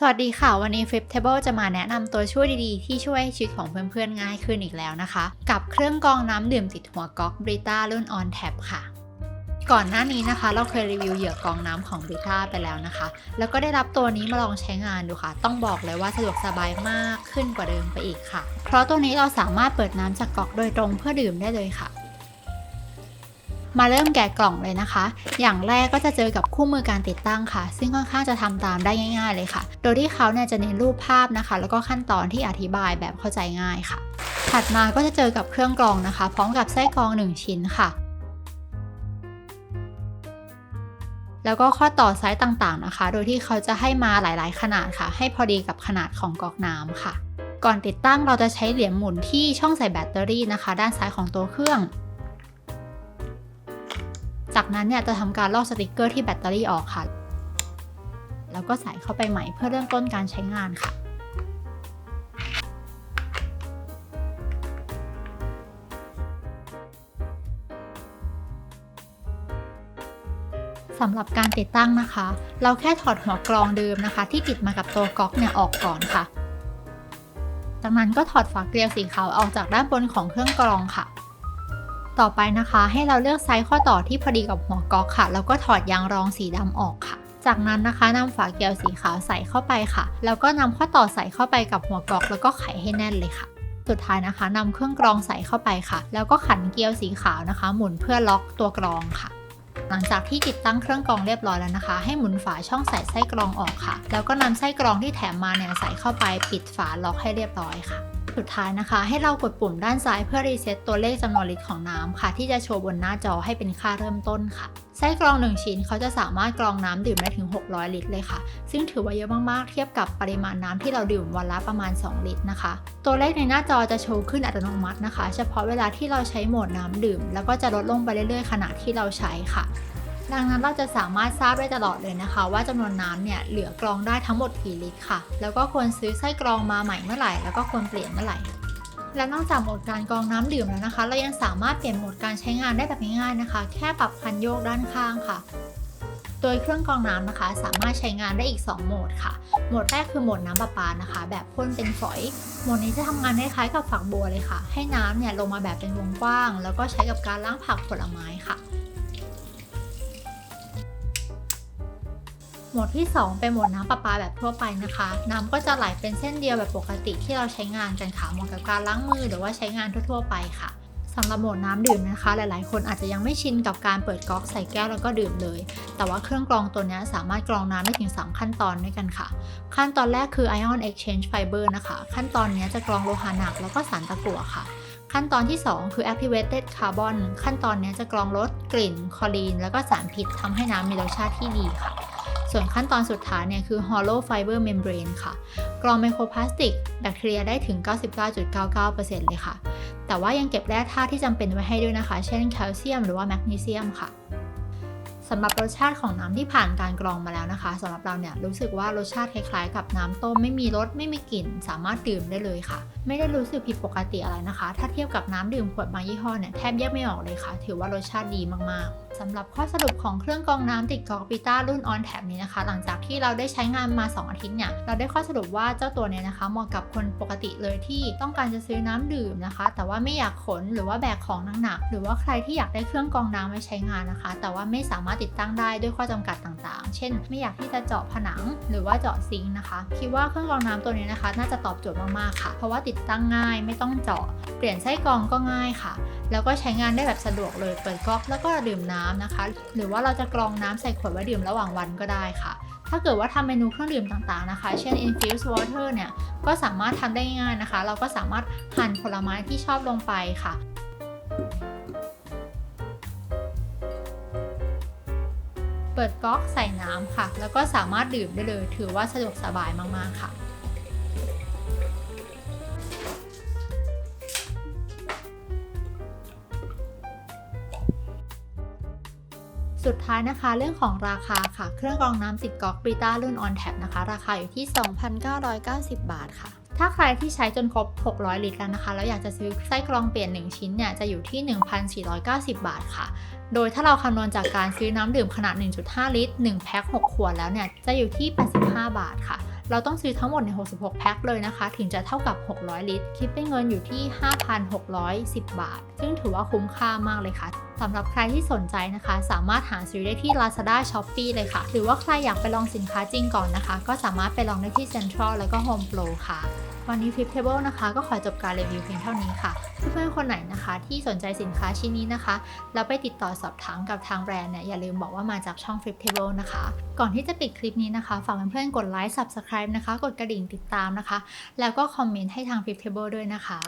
สวัสดีค่ะ วันนี้ Fliptable จะมาแนะนำตัวช่วยดีๆ ที่ช่วยชีวิตของเพื่อนๆ ง่ายขึ้นอีกแล้วนะคะ กับเครื่องกรองน้ำดื่มติดหัวก๊อก Brita รุ่น On Tap ค่ะ ก่อนหน้านี้นะคะ เราเคยรีวิวเหยื่อกรองน้ำของ Brita ไปแล้วนะคะ แล้วก็ได้รับตัวนี้มาลองใช้งานดูค่ะ ต้องบอกเลยว่าสะดวกสบายมากขึ้นกว่าเดิมไปอีกค่ะ เพราะตัวนี้เราสามารถเปิดน้ำจากก๊อกโดยตรงเพื่อดื่มได้เลยค่ะ มาเริ่มแกะกล่องเลยนะคะ อย่างแรกก็จะเจอกับคู่มือการติดตั้งค่ะ ซึ่งค่อนข้างจะทำตามได้ง่าย ๆ เลยค่ะ โดยที่เขาเนี่ยจะเน้นรูปภาพนะคะ แล้วก็ขั้นตอนที่อธิบายแบบเข้าใจง่ายค่ะ ถัดมาก็จะเจอกับเครื่องกรองนะคะ พร้อมกับไส้กรอง 1 ชิ้นค่ะ แล้วก็ข้อต่อไซส์ต่างๆนะคะ โดยที่เขาจะให้มาหลายๆ ขนาดค่ะ ให้พอดีกับขนาดของก๊อกน้ำค่ะ ก่อนติดตั้งเราจะใช้เหรียญหมุนที่ช่องใส่แบตเตอรี่นะคะ ด้านซ้ายของตัวเครื่อง จากนั้นเนี่ยจะทำการลอกสติกเกอร์ที่แบตเตอรี่ออกค่ะ แล้วก็ใส่เข้าไปใหม่เพื่อเริ่มต้นการใช้งานค่ะสำหรับการติดตั้งนะคะ เราแค่ถอดหัวกรองเดิมนะคะ ที่ติดมากับตัวก๊อกเนี่ยออกก่อนค่ะ จากนั้นก็ถอดฝาเกลียวสีขาวออกจากด้านบนของเครื่องกรองค่ะ ต่อไปนะคะ ให้เราเลือกไซส์ข้อต่อที่พอดีกับหัวก๊อกค่ะ แล้วก็ถอดยางรองสีดำออกค่ะจากนั้นนะคะนำฝาเกลียวสีขาวใส่เข้าไปค่ะ แล้วก็นำข้อต่อใส่เข้าไปกับหัวก๊อกแล้วก็ไขให้แน่นเลยค่ะ สุดท้ายนะคะนำเครื่องกรองใส่เข้าไปค่ะ แล้วก็ขันเกลียวสีขาวนะคะ หมุนเพื่อล็อกตัวกรองค่ะ หลังจากที่ติดตั้งเครื่องกรองเรียบร้อยแล้วนะคะ ให้หมุนฝาช่องใส่ไส้กรองออกค่ะ แล้วก็นำไส้กรองที่แถมมาเนี่ยใส่เข้าไปปิดฝาล็อกให้เรียบร้อยค่ะ สุดท้ายนะคะ ให้เรากดปุ่มด้านซ้ายเพื่อรีเซ็ตตัวเลขจำนวนลิตรของน้ำค่ะ ที่จะโชว์บนหน้าจอให้เป็นค่าเริ่มต้นค่ะไส้กรอง 1 ชิ้นเขาจะสามารถกรองน้ำดื่มได้ถึง 600 ลิตรเลยค่ะ ซึ่งถือว่าเยอะมากๆ เทียบกับปริมาณน้ำที่เราดื่มวันละประมาณ 2 ลิตรนะคะ ตัวเลขในหน้าจอจะโชว์ขึ้นอัตโนมัตินะคะ เฉพาะเวลาที่เราใช้โหมดน้ำดื่ม แล้วก็จะลดลงไปเรื่อยๆ ขณะที่เราใช้ค่ะ ดังนั้นเราจะสามารถทราบได้ตลอดเลยนะคะ ว่าจำนวนน้ำเนี่ยเหลือกรองได้ทั้งหมดกี่ลิตรค่ะ แล้วก็ควรซื้อไส้กรองมาใหม่เมื่อไหร่ แล้วก็ควรเปลี่ยนเมื่อไหร่และนอกจากโหมดการกรองน้ำดื่มแล้วนะคะ เรายังสามารถเปลี่ยนโหมดการใช้งานได้แบบง่ายๆนะคะ แค่ปรับคันโยกด้านข้างค่ะ โดยเครื่องกรองน้ำนะคะ สามารถใช้งานได้อีก 2 โหมดค่ะ โหมดแรกคือโหมดน้ำประปานะคะ แบบพ่นเป็นฝอย โหมดนี้จะทำงานคล้ายๆกับฝักบัวเลยค่ะ ให้น้ำเนี่ยลงมาแบบเป็นวงกว้าง แล้วก็ใช้กับการล้างผักผลไม้ค่ะ โหมดที่ 2 เป็นโหมดน้ำประปาแบบทั่วไปนะคะ น้ำก็จะไหลเป็นเส้นเดียวแบบปกติที่เราใช้งานกันค่ะเหมาะกับการล้างมือหรือว่าใช้งานทั่วๆไปค่ะสำหรับโหมดน้ำดื่มนะคะ หลายๆ คนอาจจะยังไม่ชินกับการเปิดก๊อกใส่แก้วแล้วก็ดื่มเลย แต่ว่าเครื่องกรองตัวนี้สามารถกรองน้ำได้ถึง 3 ขั้นตอนด้วยกันค่ะ ขั้นตอนแรกคือ Ion Exchange Fiber นะคะ ขั้นตอนนี้จะกรองโลหะหนักแล้วก็สารตะกั่วค่ะ ขั้นตอนที่ 2 คือ activated carbon ขั้นตอนนี้จะกรองลดกลิ่นคลอรีน แล้วก็สารพิษทำให้น้ำมีรสชาติที่ดีค่ะ ส่วนขั้นตอนสุดท้ายเนี่ยคือ hollow fiber membrane ค่ะ กรองไมโครพลาสติก แบคทีเรียได้ถึง 99.99%เลยค่ะ แต่ว่ายังเก็บแร่ธาตุที่จำเป็นไว้ให้ด้วยนะคะ เช่นแคลเซียมหรือว่าแมกนีเซียมค่ะสำหรับรสชาติของน้ำที่ผ่านการกรองมาแล้วนะคะสำหรับเราเนี่ยรู้สึกว่ารสชาติคล้ายๆ กับน้ำต้มไม่มีรสไม่มีกลิ่น สามารถดื่มได้เลยค่ะ ไม่ได้รู้สึกผิดปกติอะไรนะคะ ถ้าเทียบกับน้ำดื่มขวดบางยี่ห้อเนี่ยแทบแยกไม่ออกเลยค่ะ ถือว่ารสชาติดีมากๆ สำหรับข้อสรุปของเครื่องกรองน้ำติดกอกปิต้ารุ่นออนแท็นี้นะคะ หลังจากที่เราได้ใช้งานมา 2 อาทิตย์เนี่ย เราได้ข้อสรุปว่าเจ้าตัวเนี้นะคะ เหมาะกับคนปกติเลยที่ต้องการจะซื้อน้ำดื่มนะคะ แต่ว่าไม่อยากขนหรือว่าแบกของหนักๆหรือว่าใครที่อยากได้เครื่องกรองน้ำไว้ใช้งานนะคะ แต่ว่าไม่สามารถติดตั้งได้ด้วยข้อจำกัดต่างๆ เช่น ไม่อยากที่จะเจาะผนังหรือว่าเจาะซิงค์นะคะ คิดว่าเครื่องกรองน้ำตัวนี้นะคะ น่าจะตอบโจทย์มากๆค่ะ เพราะว่าติดตั้งง่ายไม่ต้องเจาะ เปลี่ยนไส้กรองก็ง่ายค่ะ แล้วก็ใช้งานได้แบบสะดวกเลยเปิดก๊อกแล้วก็ดื่มน้ำนะคะ หรือว่าเราจะกรองน้ำใส่ขวดไว้ดื่มระหว่างวันก็ได้ค่ะ ถ้าเกิดว่าทำเมนูเครื่องดื่มต่างๆนะคะ เช่น infused water เนี่ย ก็สามารถทำได้ง่ายนะคะ เราก็สามารถหั่นผลไม้ที่ชอบลงไปค่ะเปิดก๊อกใส่น้ำค่ะ แล้วก็สามารถดื่มได้เลย ถือว่าสะดวกสบายมาก ๆ ค่ะ สุดท้ายนะคะเรื่องของราคาค่ะ เครื่องกรองน้ำติดก๊อกบริต้ารุ่น On Tap นะคะ ราคาอยู่ที่ 2,990 บาทค่ะ ถ้าใครที่ใช้จนครบ 600 ลิตรแล้วนะคะ แล้วอยากจะซื้อไส้กรองเปลี่ยน 1 ชิ้นเนี่ย จะอยู่ที่ 1,490 บาทค่ะ โดยถ้าเราคำนวณจากการซื้อน้ำดื่มขนาด 1.5 ลิตร 1 แพ็ค 6 ขวดแล้วเนี่ย จะอยู่ที่ 85 บาทค่ะ เราต้องซื้อทั้งหมดใน 66 แพ็คเลยนะคะ ถึงจะเท่ากับ 600 ลิตร คิดเป็นเงินอยู่ที่ 5,610 บาท ซึ่งถือว่าคุ้มค่ามากเลยค่ะ สำหรับใครที่สนใจนะคะ สามารถหาซื้อได้ที่ Lazada Shopee เลยค่ะ หรือว่าใครอยากไปลองสินค้าจริงก่อนนะคะ ก็สามารถไปลองได้ที่ Central แล้วก็ Home Pro ค่ะ วันนี้ Flip Table นะคะ ก็ขอจบการรีวิวเพียงเท่านี้ค่ะ เพื่อนๆคนไหนนะคะ ที่สนใจสินค้าชิ้นนี้นะคะ แล้วไปติดต่อสอบถามกับทางแบรนด์เนี่ยอย่าลืมบอกว่ามาจากช่อง Flip Table นะคะ ก่อนที่จะปิดคลิปนี้นะคะฝากเพื่อนๆกดไลค์ Subscribe นะคะ กดกระดิ่งติดตามนะคะ แล้วก็คอมเมนต์ให้ทาง Flip Table ด้วยนะคะ